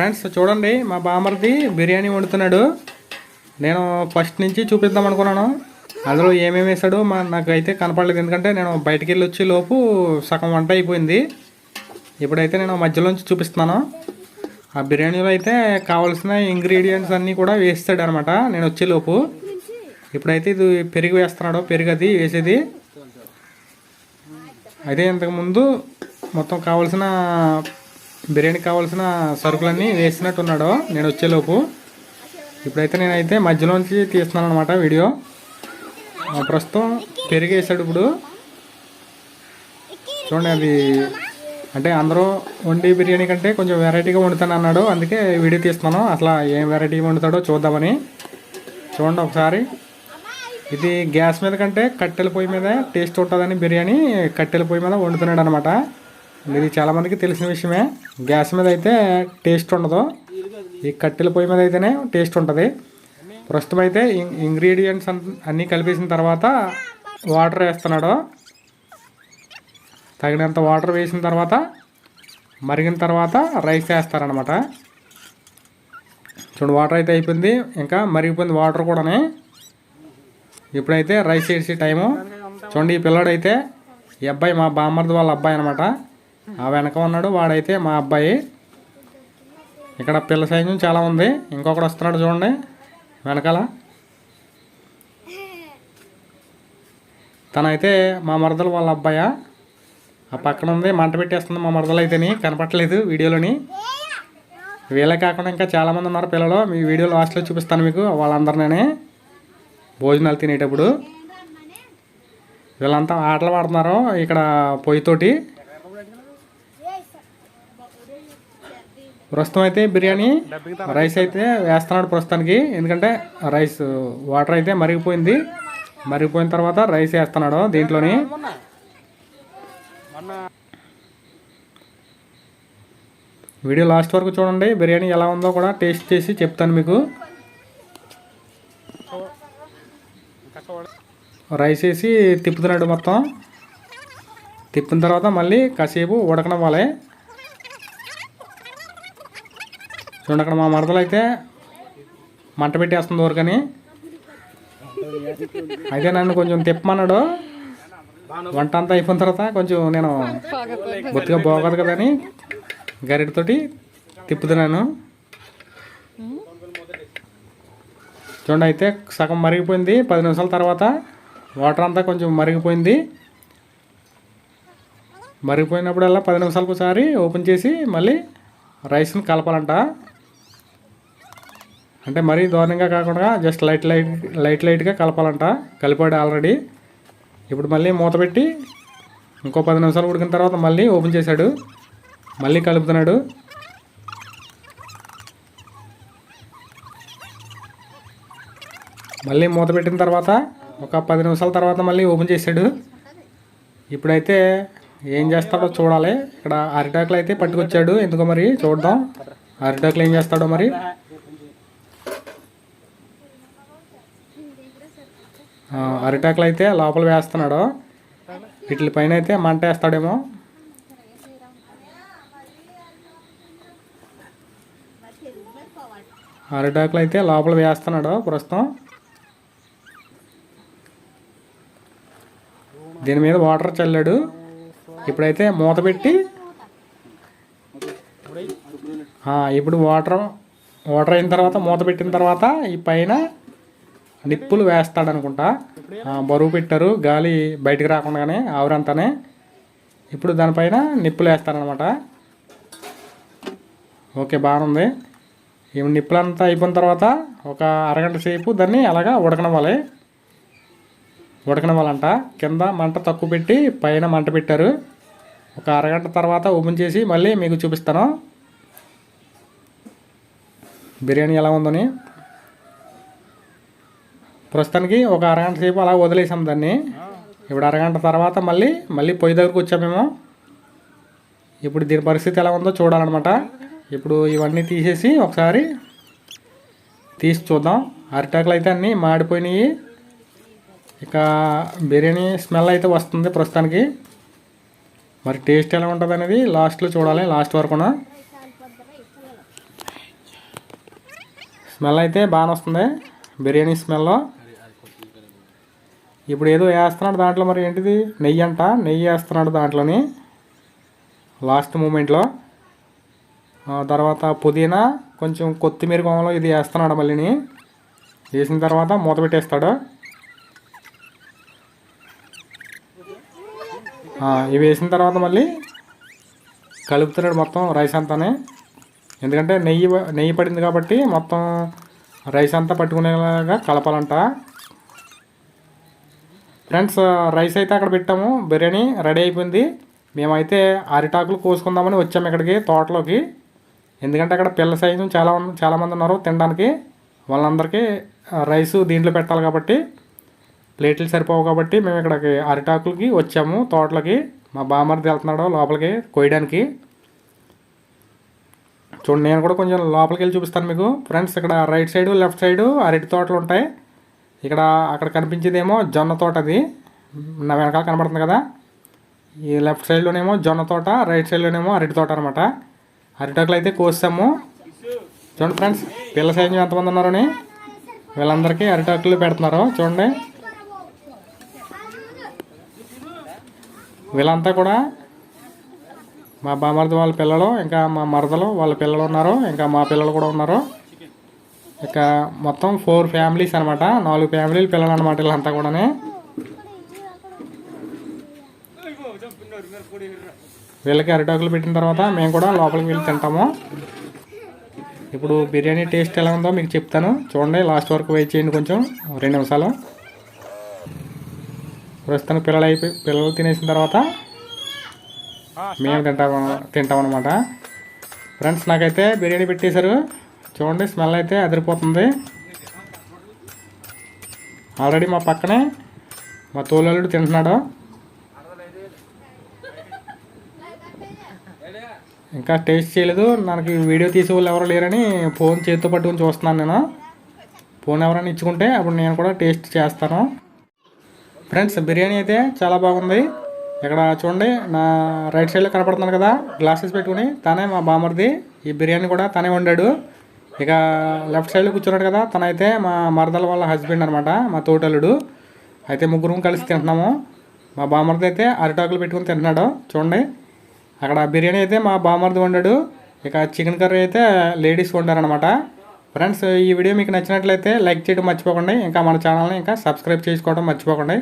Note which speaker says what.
Speaker 1: Friends చూడండి మా బామర్ది బిర్యానీ వండుతున్నాడు. నేను ఫస్ట్ నుంచి చూపిద్దాం అనుకున్నాను. అందులో ఏమేమి వేసాడు మా నాకైతే కనపడలేదు. ఎందుకంటే నేను బయటికి వెళ్ళి వచ్చే లోపు సగం వంట అయిపోయింది. ఇప్పుడైతే నేను మధ్యలోంచి చూపిస్తున్నాను. ఆ బిర్యానీలో అయితే కావాల్సిన ఇంగ్రీడియంట్స్ అన్నీ కూడా వేస్తాడు అనమాట నేను వచ్చే లోపు. ఇప్పుడైతే ఇది పెరుగు వేస్తున్నాడు పెరుగు అది వేసేది. అయితే ఇంతకుముందు మొత్తం కావాల్సిన బిర్యానీకి కావాల్సిన సరుకులన్నీ వేసినట్టున్నాడు నేను వచ్చేలోపు. ఇప్పుడైతే నేనైతే మధ్యలోంచి తీస్తున్నాను అనమాట వీడియో. ఆ ప్రస్తుతం పెరిగేసాడు ఇప్పుడు. చూడండి అది అంటే అందరూ వండి బిర్యానీ కంటే కొంచెం వెరైటీగా వండుతాను అన్నాడు. అందుకే వీడియో తీస్తున్నాను. అసలు ఏం వెరైటీ వండుతాడో చూద్దామని. చూడండి ఒకసారి. ఇది గ్యాస్ మీద కంటే కట్టెల పొయ్యి మీద టేస్ట్ ఉంటుందని బిర్యానీ కట్టెల పొయ్యి మీద వండుతున్నాడు అనమాట ఇది చాలామందికి తెలిసిన విషయమే. గ్యాస్ మీద అయితే టేస్ట్ ఉండదు. ఈ కట్టెల పొయ్యి మీద అయితేనే టేస్ట్ ఉంటుంది. ప్రస్తుతం అయితే ఇంగ్రీడియంట్స్ అన్నీ కలిపేసిన తర్వాత వాటర్ వేస్తున్నాడు. తగినంత వాటర్ వేసిన తర్వాత మరిగిన తర్వాత రైస్ వేస్తారనమాట చూడు వాటర్ అయితే అయిపోయింది. ఇంకా మరిగిపోయింది వాటర్ కూడానే. ఇప్పుడైతే రైస్ వేసే టైము. చూడండి ఈ పిల్లాడైతే ఈ అబ్బాయి మా బామ్మర్ది వాళ్ళ అబ్బాయి అనమాట ఆ వెనక ఉన్నాడు వాడైతే మా అబ్బాయి. ఇక్కడ పిల్ల సైజు చాలా ఉంది. ఇంకొకడు వస్తున్నాడు చూడండి. వెనకాల. తనైతే మా మరదలు వాళ్ళ అబ్బాయా? ఆ పక్కన ఉంది మంట పెట్టేస్తుంది మా మరదలు అయితేని. కనపట్లేదు వీడియోలోని. వీళ్ళే కాకుండా ఇంకా చాలామంది ఉన్నారు పిల్లలు. మీ వీడియో లాస్ట్లో చూపిస్తాను మీకు వాళ్ళందరినీ భోజనాలు తినేటప్పుడు. వీళ్ళంతా ఆటలు ఆడుతున్నారు ఇక్కడ పొయ్యితోటి. ప్రస్తుతం అయితే బిర్యానీ రైస్ అయితే వేస్తున్నాడు ప్రస్తుతానికి. ఎందుకంటే రైస్ వాటర్ అయితే మరిగిపోయింది. మరిగిపోయిన తర్వాత రైస్ వేస్తున్నాడు దీంట్లోని. వీడియో లాస్ట్ వరకు చూడండి. బిర్యానీ ఎలా ఉందో కూడా టేస్ట్ చేసి చెప్తాను మీకు. రైస్ వేసి తిప్పుతున్నాడు మొత్తం. తిప్పిన తర్వాత మళ్ళీ కాసేపు ఉడకనివ్వాలి. చూడండి అక్కడ మా మరదలు అయితే మంట పెట్టేస్తుంది ఊరికని. అయితే నన్ను కొంచెం తిప్పమన్నాడు. వంట అంతా అయిపోయిన తర్వాత కొంచెం నేను బొత్తిగా బాగోదు కదని గరిటతోటి తిప్పుతున్నాను చూడండి అయితే సగం మరిగిపోయింది. పది నిమిషాల తర్వాత వాటర్ అంతా కొంచెం మరిగిపోయింది. మరిగిపోయినప్పుడల్లా పది నిమిషాలకు ఒకసారి ఓపెన్ చేసి మళ్ళీ రైస్ని కలపాలంట. అంటే మరీ దారుణంగా కాకుండా జస్ట్ లైట్ లైట్ లైట్ లైట్గా కలపాలంట. కలిపాడు ఆల్రెడీ ఇప్పుడు మళ్ళీ మూత పెట్టి ఇంకో పది నిమిషాలు ఉడికిన తర్వాత మళ్ళీ ఓపెన్ చేశాడు. మళ్ళీ కలుపుతున్నాడు. మళ్ళీ మూత పెట్టిన తర్వాత ఒక పది నిమిషాల తర్వాత మళ్ళీ ఓపెన్ చేశాడు. ఇప్పుడైతే ఏం చేస్తాడో చూడాలి. ఇక్కడ అరిటాకులు అయితే పట్టుకొచ్చాడు. ఎందుకో మరి చూద్దాం. అరిటాకులు ఏం చేస్తాడో మరి ఆ, అరిటాకులు అయితే లోపల వేస్తున్నాడు. వీటి పైన అయితే మంట వేస్తాడేమో. అరిటాకులు అయితే లోపల వేస్తున్నాడు ప్రస్తుతం. దీని మీద వాటర్ చల్లాడు. ఇప్పుడైతే మూత పెట్టి ఇప్పుడు వాటర్ వాటర్ అయిన తర్వాత మూత పెట్టిన తర్వాత ఈ పైన నిప్పులు వేస్తాడు అనుకుంటా బరువు పెట్టారు గాలి బయటికి రాకుండానే ఆవిరంతానే. ఇప్పుడు దానిపైన నిప్పులు వేస్తారనమాట. ఓకే బాగుంది. ఈ నిప్పులంతా అయిపోయిన తర్వాత ఒక అరగంట సేపు దాన్ని అలాగా ఉడకనివ్వాలి. ఉడకనివ్వాలంట. కింద మంట తక్కువ పెట్టి పైన మంట పెట్టారు. ఒక అరగంట తర్వాత ఓపెన్ చేసి మళ్ళీ మీకు చూపిస్తాను. బిర్యానీ ఎలా ఉందని. ప్రస్తుతానికి ఒక అరగంట సేపు అలా వదిలేసాం దాన్ని. ఇప్పుడు అరగంట తర్వాత మళ్ళీ మళ్ళీ పొయ్యి దగ్గరకు వచ్చామేమో ఇప్పుడు దీని పరిస్థితి ఎలా ఉందో చూడాలన్నమాట. ఇప్పుడు ఇవన్నీ తీసేసి ఒకసారి తీసి చూద్దాం. అరిటాకులు అయితే అన్నీ మాడిపోయినాయి. ఇక బిర్యానీ స్మెల్ అయితే వస్తుంది ప్రస్తుతానికి. మరి టేస్ట్ ఎలా ఉంటుంది అనేది లాస్ట్లో చూడాలి లాస్ట్ వరకున. స్మెల్ అయితే బాగానే వస్తుంది బిర్యానీ స్మెల్లో. ఇప్పుడు ఏదో వేస్తున్నాడు దాంట్లో మరి ఏంటిది? నెయ్యి అంట నెయ్యి వేస్తున్నాడు దాంట్లోని. లాస్ట్ మూమెంట్లో. ఆ తర్వాత పుదీనా కొంచెం కొత్తిమీర కోమలో ఇది వేస్తున్నాడు మళ్ళీని. వేసిన తర్వాత మూత పెట్టేస్తాడు. ఇవి వేసిన తర్వాత మళ్ళీ కలుపుతున్నాడు మొత్తం రైస్ అంతానే. ఎందుకంటే నెయ్యి నెయ్యి పడింది కాబట్టి మొత్తం రైస్ అంతా పట్టుకునేలాగా కలపాలంట. ఫ్రెండ్స్ రైస్ అయితే అక్కడ పెట్టాము. బిర్యానీ రెడీ అయిపోయింది. మేమైతే అరిటాకులు కోసుకుందామని వచ్చాము ఇక్కడికి తోటలోకి. ఎందుకంటే అక్కడ పిల్ల సైజు చాలా చాలామంది ఉన్నారు తినడానికి. వాళ్ళందరికీ రైస్ దీంట్లో పెట్టాలి కాబట్టి ప్లేట్లు సరిపోవు కాబట్టి మేము ఇక్కడికి అరిటాకులకి వచ్చాము తోటలోకి. మా బామ్మర్ది వెళ్తున్నాడు లోపలికి కోయడానికి చూడండి నేను కూడా కొంచెం లోపలికి వెళ్ళి చూపిస్తాను మీకు. ఫ్రెండ్స్ ఇక్కడ రైట్ సైడ్ లెఫ్ట్ సైడ్ అరటి తోటలు ఉంటాయి. ఇక్కడ అక్కడ కనిపించేదేమో జొన్న తోట అది. నా వెనకాల కనబడుతుంది కదా. ఈ లెఫ్ట్ సైడ్లోనేమో జొన్న తోట రైట్ సైడ్లోనేమో అరటి తోట అనమాట అరిటాకులు అయితే కోసాము చూడండి ఫ్రెండ్స్ పిల్ల సైజు ఎంతమంది ఉన్నారని. వీళ్ళందరికీ అరిటాకులు పెడుతున్నారు. చూడండి. వీళ్ళంతా కూడా మా బామర్ది వాళ్ళ పిల్లలు ఇంకా మా మరదలు వాళ్ళ పిల్లలు ఉన్నారు ఇంకా మా పిల్లలు కూడా ఉన్నారు. ఇక మొత్తం ఫోర్ ఫ్యామిలీస్ అనమాట నాలుగు ఫ్యామిలీలు పిల్లలు అనమాట వీళ్ళంతా కూడా వీళ్ళకి అరిటాకులు పెట్టిన తర్వాత మేము కూడా లోపలికి వెళ్ళి తింటాము. ఇప్పుడు బిర్యానీ టేస్ట్ ఎలా ఉందో మీకు చెప్తాను. చూడండి లాస్ట్ వరకు వెయిట్ చేయండి కొంచెం. రెండు నిమిషాలు. ప్రస్తుతానికి పిల్లలు అయిపోయి పిల్లలు తినేసిన తర్వాత మేము తింటాము తింటాం అనమాట ఫ్రెండ్స్ నాకైతే బిర్యానీ పెట్టేశారు. చూడండి స్మెల్ అయితే అదిరిపోతుంది ఆల్రెడీ మా పక్కనే మా తోలలుడు తింటున్నాడు. ఇంకా టేస్ట్ చేయలేదు. నాకు వీడియో తీసే వాళ్ళు ఎవరు లేరని ఫోన్ చేతితో పట్టుకొని చూస్తున్నాను నేను. ఫోన్ ఎవరైనా ఇచ్చుకుంటే అప్పుడు నేను కూడా టేస్ట్ చేస్తాను. ఫ్రెండ్స్ బిర్యానీ అయితే చాలా బాగుంది. ఇక్కడ చూడండి నా రైట్ సైడ్లో కనపడుతున్నాను కదా గ్లాసెస్ పెట్టుకుని తనే మా బామర్ది ఈ బిర్యానీ కూడా తనే వండాడు. ఇక లెఫ్ట్ సైడ్లో కూర్చున్నాడు కదా తనైతే మా మరదల వాళ్ళ హస్బెండ్ అనమాట మా తోటలుడు అయితే ముగ్గురు కలిసి తింటున్నాము. మా బామర్ది అయితే అరిటాకులు పెట్టుకుని తింటున్నాడు చూడండి. అక్కడ బిర్యానీ అయితే మా బామర్ది వండాడు. ఇక చికెన్ కర్రీ అయితే లేడీస్ వండారనమాట ఫ్రెండ్స్ ఈ వీడియో మీకు నచ్చినట్లయితే లైక్ చేయడం మర్చిపోకండి. ఇంకా మన ఛానల్ని ఇంకా సబ్స్క్రైబ్ చేసుకోవడం మర్చిపోకండి.